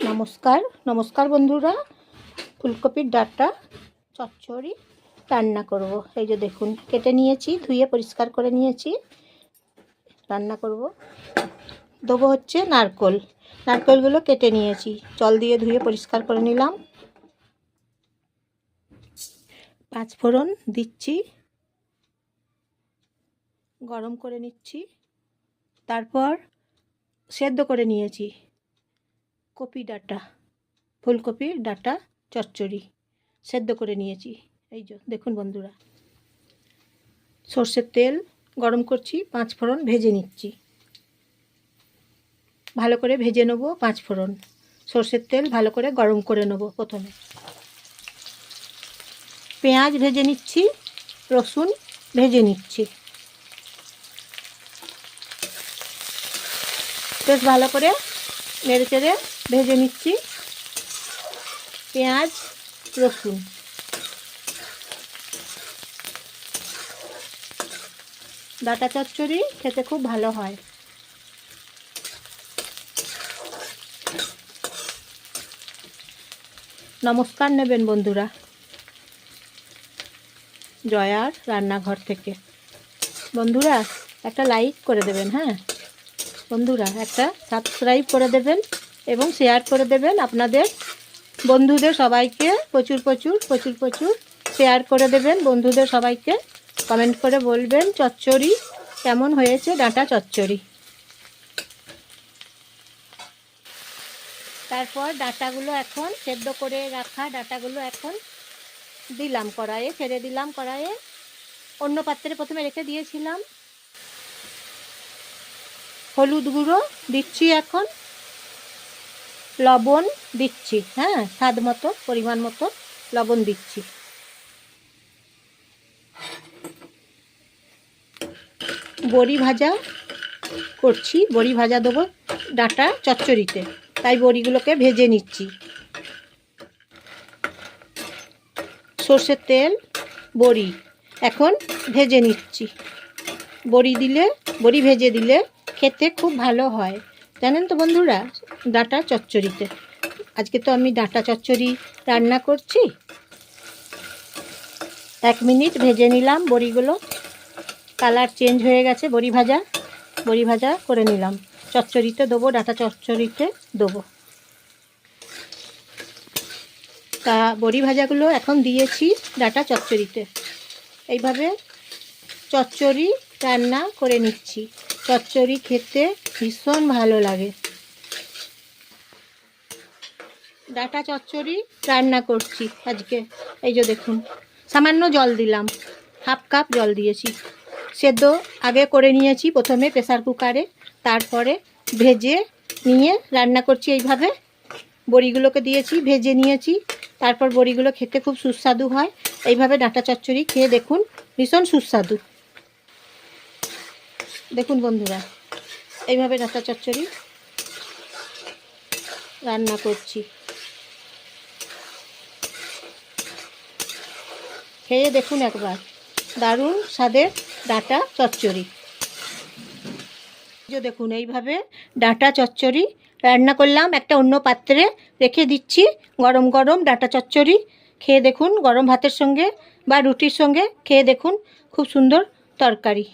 নমস্কার নমস্কার বন্ধুরা। ফুলকপির ডাঁটা, চচ্চড়ি রান্না করব। এই যে দেখুন, কেটে নিয়েছি, ধুয়ে পরিষ্কার করে নিয়েছি। রান্না করব। দেবো হচ্ছে নারকোল। নারকোলগুলো কেটে নিয়েছি। জল দিয়ে ধুয়ে পরিষ্কার করে নিলাম। পাঁচ ফোড়ন দিচ্ছি। গরম করে নিচ্ছি। তারপর সেদ্ধ করে নিয়েছি। কপি ডাঁটা ফুলকপির ডাঁটা, চচ্চড়ি সেদ্ধ করে নিয়েছি। এই যে, দেখুন বন্ধুরা, সর্ষের তেল গরম করছি, পাঁচ ফোড়ন ভেজে নিচ্ছি। ভালো করে ভেজে নেব পাঁচ ফোড়ন। সর্ষের তেল ভালো করে গরম করে নেব প্রথমে। পেঁয়াজ ভেজে নিচ্ছি, রসুন ভেজে নিচ্ছি। বেশ ভালো করে নেড়ে চেড়ে ভেজে নিচ্ছি। পেঁয়াজ, রসুন। ডাটা চচ্চড়ি খেতে খুব ভালো হয়। নমস্কার নেবেন বন্ধুরা। জয়ার রান্নাঘর থেকে। বন্ধুরা, একটা লাইক করে দেবেন হ্যাঁ? বন্ধুরা, একটা সাবস্ক্রাইব করে দেবেন। এবং শেয়ার করে দেবেন আপনাদের বন্ধুদের সবাইকে। প্রচুর প্রচুর প্রচুর প্রচুর শেয়ার করে দেবেন বন্ধুদের সবাইকে। কমেন্ট করে বলবেন, চচ্চড়ি কেমন হয়েছে ডাঁটা চচ্চড়ি? তারপর ডাঁটাগুলো এখন সেদ্ধ করে রাখা ডাঁটাগুলো এখন দিলাম কড়াইয়ে, ছেড়ে দিলাম কড়াইয়ে। অন্য পাত্রে প্রথমে রেখে দিয়েছিলাম। হলুদ গুঁড়ো দিচ্ছি এখন। লবণ দিচ্ছি হ্যাঁ স্বাদ মতো, পরিমাণ মতো লবণ দিচ্ছি। বড়ি ভাজা করছি, বড়ি ভাজা দেবো ডাঁটা চচ্চড়িতে, তাই বড়িগুলোকে ভেজে নিচ্ছি। সর্ষের তেল, বড়ি, এখন ভেজে নিচ্ছি। বড়ি দিলে, বড়ি ভেজে দিলে খেতে খুব ভালো হয়। জানেন তো বন্ধুরা, ডাটা চচ্চড়িতে। আজকে তো আমি ডাঁটা চচ্চড়ি রান্না করছি। এক মিনিট ভেজে নিলাম বড়িগুলো। কালার চেঞ্জ হয়ে গেছে, বড়ি ভাজা। বড়ি ভাজা করে নিলাম। চচ্চড়িতে দেবো, ডাটা চচ্চড়িতে দেবো। তা বড়ি ভাজাগুলো এখন দিয়েছি ডাটা চচ্চড়িতে। এইভাবে চচ্চড়ি রান্না করে নিচ্ছি। চচ্চড়ি খেতে ভীষণ ভালো লাগে। ডাটা চচ্চড়ি রান্না করছি আজকে। এই যে দেখুন, সামান্য জল দিলাম, হাফ কাপ জল দিয়েছি। সেদ্ধ আগে করে নিয়েছি প্রথমে প্রেসার কুকারে, তারপরে ভেজে নিয়ে রান্না করছি এইভাবে। বড়িগুলোকে দিয়েছি, ভেজে নিয়েছি, তারপর বড়িগুলো খেতে খুব সুস্বাদু হয়। এইভাবে ডাঁটা চচ্চড়ি খেয়ে দেখুন, ভীষণ সুস্বাদু। দেখুন বন্ধুরা, এইভাবে ডাঁটা চচ্চড়ি রান্না করছি। খেয়ে দেখুন একবার, দারুণ স্বাদের ডাঁটা চচ্চড়ি। যে দেখুন, এইভাবে ডাঁটা চচ্চড়ি রান্না করলাম। একটা অন্য পাত্রে রেখে দিচ্ছি গরম গরম ডাঁটা চচ্চড়ি। খেয়ে দেখুন, গরম ভাতের সঙ্গে বা রুটির সঙ্গে খেয়ে দেখুন, খুব সুন্দর তরকারি।